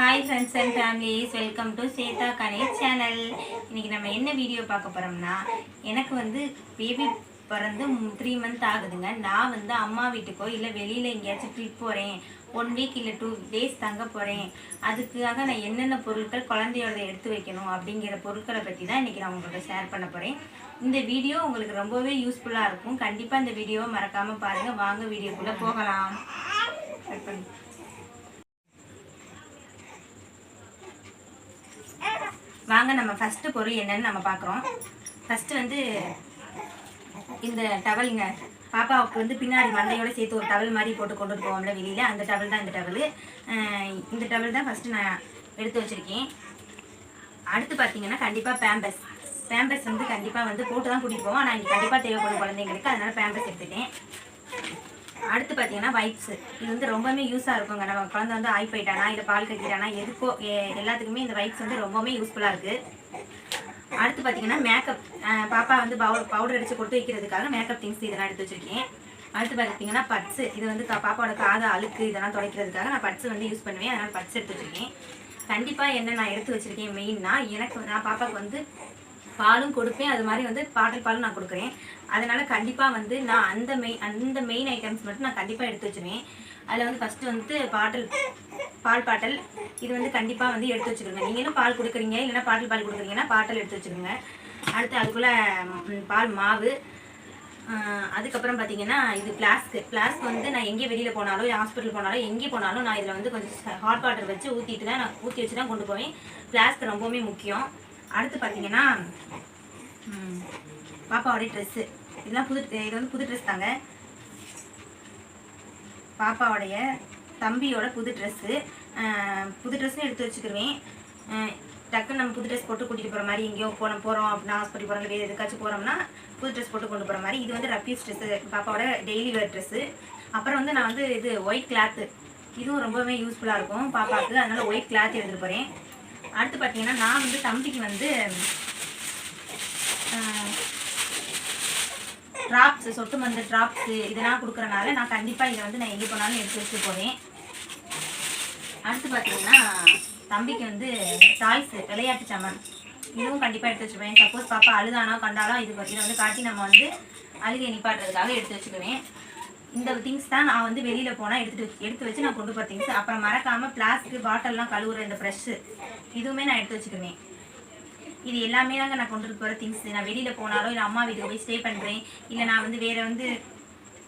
Hi friends and families welcome to Sedha Ganesh channel இன்றைக்கி நம்ம என்ன வீடியோ பார்க்க போகிறோம்னா எனக்கு வந்து பேபி பிறந்து த்ரீ மந்த் ஆகுதுங்க. நான் வந்து அம்மா வீட்டுக்கோ இல்லை வெளியில் எங்கேயாச்சும் ட்ரிப் போகிறேன் ஒன் வீக் இல்லை டூ டேஸ் தங்க போகிறேன் அதுக்காக நான் என்னென்ன பொருட்கள் குழந்தையோட எடுத்து வைக்கணும் அப்படிங்கிற பொருட்களை பற்றி தான் இன்றைக்கி நான் உங்கள்கிட்ட ஷேர் பண்ண போகிறேன் இந்த வீடியோ உங்களுக்கு ரொம்பவே யூஸ்ஃபுல்லாக இருக்கும். கண்டிப்பாக இந்த வீடியோவை மறக்காமல் பாருங்கள் வாங்க வீடியோக்குள்ளே போகலாம் Start பண்ணு. வாங்க நம்ம ஃபஸ்ட்டு பொருள் என்னன்னு நம்ம பார்க்குறோம். ஃபஸ்ட்டு வந்து இந்த டவலுங்க. பாப்பாவுக்கு வந்து பின்னாடி மண்டையோட சேர்த்து ஒரு டவல் மாதிரி போட்டு கொண்டு போவோம்ல வெளியில். அந்த டவல் தான் இந்த டவல். இந்த டவல் தான் ஃபஸ்ட்டு நான் எடுத்து வச்சுருக்கேன். அடுத்து பார்த்தீங்கன்னா கண்டிப்பாக பேம்பஸ் பேம்பஸ் வந்து கண்டிப்பாக வந்து போட்டு தான் கூட்டிகிட்டு போவோம். ஆனால் இங்கே கண்டிப்பாக தேவைப்படும் குழந்தைங்களுக்கு. அதனால் பேம்பஸ் எடுத்துட்டேன். அடுத்து பார்த்தீங்கன்னா வைப்ஸ் இது வந்து ரொம்பவுமே யூஸாக இருக்குங்க. நம்ம குழந்தை வந்து ஆய் போயிட்டானா இல்லை பால் கட்டிட்டானா எதுக்கோ எல்லாத்துக்குமே இந்த வைப்ஸ் வந்து ரொம்பவுமே யூஸ்ஃபுல்லாக இருக்குது அடுத்து பார்த்தீங்கன்னா மேக்கப் பாப்பா வந்து பவுடர் பவுடர் அடித்து கொட்டு வைக்கிறதுக்காக மேக்கப் திங்ஸ் இதெல்லாம் எடுத்து வச்சுருக்கேன். அடுத்து பார்த்தீங்கன்னா பட்ஸு. இது வந்து பாப்பாவோட காது அழுக்கு இதெல்லாம் துடைக்கிறதுக்காக நான் பட்ஸு வந்து யூஸ் பண்ணுவேன். அதனால் பட்ஸ் எடுத்து வச்சுருக்கேன். கண்டிப்பாக என்ன நான் எடுத்து வச்சுருக்கேன் மெயின்னா எனக்கு நான் பாப்பாவுக்கு வந்து பாலும் கொடுப்பேன். அது மாதிரி வந்து பாட்டல் பாலும் நான் கொடுக்குறேன். அதனால கண்டிப்பாக வந்து நான் அந்த மெயின் அந்த மெயின் ஐட்டம்ஸ் மட்டும் நான் கண்டிப்பாக எடுத்து வச்சுருவேன். அதில் வந்து ஃபஸ்ட்டு வந்து பாட்டல் பால் பாட்டல். இது வந்து கண்டிப்பாக வந்து எடுத்து வச்சுக்கோங்க நீங்களும் பால் கொடுக்குறீங்க இல்லைன்னா பாட்டல் பால் கொடுக்குறீங்கன்னா பாட்டல் எடுத்து வச்சுக்கோங்க அடுத்து அதுக்குள்ளே பால் மாவு. அதுக்கப்புறம் பார்த்தீங்கன்னா இது ஃப்ளாஸ்க்கு ஃப்ளாஸ்க் வந்து நான் எங்கே வெளியில் போனாலும் ஹாஸ்பிட்டல் போனாலும் எங்கே போனாலும் நான் இதில் வந்து கொஞ்சம் ஹாட் வாட்டர் வச்சு ஊற்றிட்டு தான் நான் ஊற்றி வச்சு தான் கொண்டு போவேன். ஃப்ளாஸ்க் ரொம்பவுமே முக்கியம். அடுத்து பார்த்தீங்கன்னா பாப்பாவோடைய ட்ரெஸ்ஸு இதெல்லாம் புது இது வந்து புது ட்ரெஸ் தாங்க. பாப்பாவுடைய தம்பியோட புது ட்ரெஸ்ஸு புது ட்ரெஸ்ஸும் எடுத்து வச்சுக்கிருவேன். டக்குன்னு நம்ம புது ட்ரெஸ் போட்டு கூட்டிகிட்டு போகிற மாதிரி எங்கேயோ போன போகிறோம் அப்படின்னா ஹாஸ்பிட்டல் போகிறோம் வேறு எதுக்காச்சும் போகிறோம்னா புது ட்ரெஸ் போட்டு கொண்டு போகிற மாதிரி. இது வந்து ரஃப்யூஸ் ட்ரெஸ்ஸு பாப்பாவோட டெய்லி வேர் ட்ரெஸ்ஸு அப்புறம் வந்து நான் வந்து இது ஒயிட் கிளாத்து இதுவும் ரொம்பவே யூஸ்ஃபுல்லாக இருக்கும் பாப்பாவுக்கு. அதனால் ஒயிட் கிளாத் எடுத்துகிட்டு போகிறேன் அடுத்து பார்த்தீங்கன்னா நான் வந்து தம்பிக்கு வந்து ட்ராப்ஸ் சொட்டு மருந்து ட்ராப்ஸு இதெல்லாம் கொடுக்குறனால நான் கண்டிப்பாக இதை வந்து நான் எங்கே போனாலும் எடுத்து வச்சுட்டு போகிறேன் அடுத்து பார்த்தீங்கன்னா தம்பிக்கு வந்து டாய்ஸு விளையாட்டு சாமான். இதுவும் கண்டிப்பாக எடுத்து வச்சுப்பேன் சப்போஸ் பாப்பா அழுதானோ கண்டாலோ இது இதை வந்து காட்டி நம்ம வந்து அழுகை நிப்பாட்டுறதுக்காக எடுத்து வச்சுக்குவேன். இந்த திங்ஸ் தான் நான் வந்து வெளியில் போனால் எடுத்துட்டு எடுத்து வச்சு நான் கொண்டு போகிற திங்ஸ் அப்புறம் மறக்காமல் பிளாஸ்க்கு பாட்டில்லாம் கழுவுற இந்த ப்ரெஷ்ஷு இதுவுமே நான் எடுத்து வச்சுக்குவேன் இது எல்லாமே தாங்க நான் கொண்டு போகிற திங்ஸ் நான் வெளியில் போனாலும் இல்லை அம்மா வீட்டுக்கு போய் ஸ்டே பண்ணுறேன் இல்லை நான் வந்து வேறு வந்து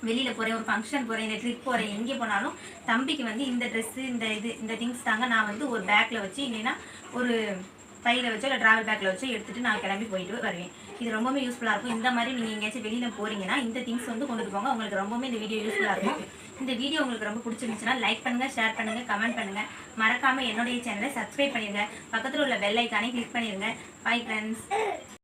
வெளியில் போகிறேன் ஒரு ஃபங்க்ஷன் போகிறேன் இல்லை ட்ரிப் போகிறேன் எங்கே போனாலும் தம்பிக்கு வந்து இந்த ட்ரெஸ்ஸு இந்த இது இந்த திங்ஸ் தாங்க நான் வந்து ஒரு பேக்கில் வச்சு இல்லைன்னா ஒரு பையில் வச்சோ இல்லை ட்ராவல் பேக்கில் வச்சோ எடுத்துகிட்டு நான் கிளம்பி போயிட்டு வருவேன். இது ரொம்பவே யூஸ்ஃபுல்லாக இருக்கும். இந்த மாதிரி நீங்கள் எங்கேயாச்சும் வெளியில் போகிறீங்கன்னா இந்த திங்ஸ் வந்து கொண்டு போங்க. உங்களுக்கு ரொம்பவே இந்த வீடியோ யூஸ்ஃபுல்லாக இருக்கும். இந்த வீடியோ உங்களுக்கு ரொம்ப பிடிச்சிருந்துச்சுன்னா லைக் பண்ணுங்கள் ஷேர் பண்ணுங்கள் கமெண்ட் பண்ணுங்கள் மறக்காமல் என்னுடைய சேனலை சப்ஸ்கிரைப் பண்ணிடுங்க பக்கத்தில் உள்ள பெல் ஐக்கானே கிளிக் பண்ணிடுங்க பை ஃப்ரெண்ட்ஸ்